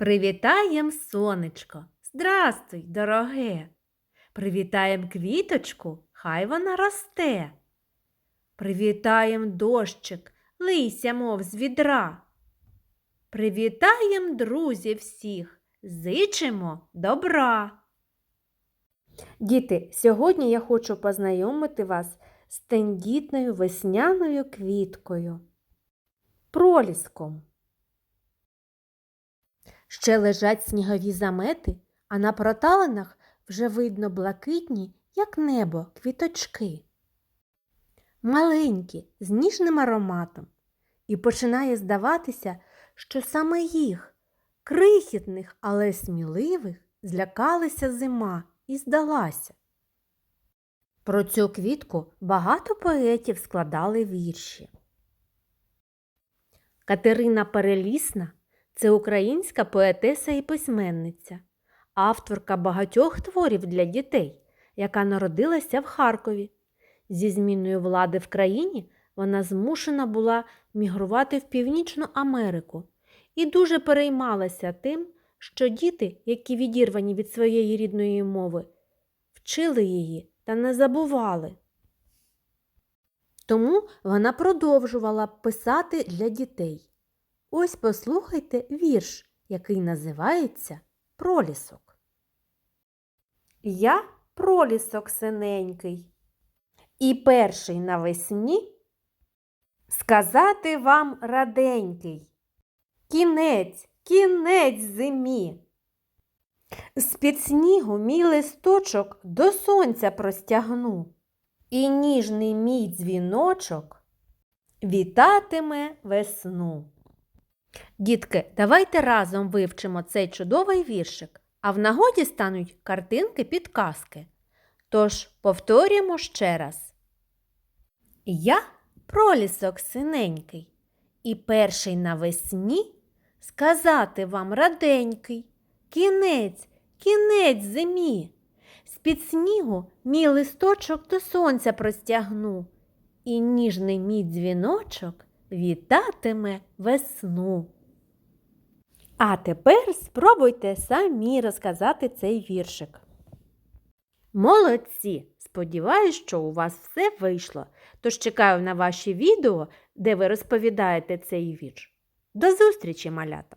Привітаєм сонечко. Здрастуй, дороге. Привітаєм квіточку, хай вона росте. Привітаєм дощик, лийся, мов з відра. Привітаєм друзів всіх, зичимо добра. Діти, сьогодні я хочу познайомити вас з тендітною весняною квіткою. Проліском. Ще лежать снігові замети, а на проталинах вже видно блакитні, як небо, квіточки. Маленькі, з ніжним ароматом. І починає здаватися, що саме їх, крихітних, але сміливих, злякалася зима і здалася. Про цю квітку багато поетів складали вірші. Катерина Перелісна це українська поетеса і письменниця, авторка багатьох творів для дітей, яка народилася в Харкові. Зі зміною влади в країні вона змушена була мігрувати в Північну Америку і дуже переймалася тим, що діти, які відірвані від своєї рідної мови, вчили її та не забували. Тому вона продовжувала писати для дітей. Ось послухайте вірш, який називається Пролісок. Я пролісок синенький, і перший навесні сказати вам раденький. Кінець, кінець зимі. З-під снігу мій листочок до сонця простягну, і ніжний мій дзвіночок вітатиме весну. Дітки, давайте разом вивчимо цей чудовий віршик, а в нагоді стануть картинки підказки. Тож повторюємо ще раз. Я пролісок синенький, і перший навесні сказати вам раденький, кінець, кінець зимі. З-під снігу мій листочок до сонця простягну, і ніжний мій дзвіночок вітатиме весну. А тепер спробуйте самі розказати цей віршик. Молодці! Сподіваюсь, що у вас все вийшло. Тож чекаю на ваші відео, де ви розповідаєте цей вірш. До зустрічі, малята!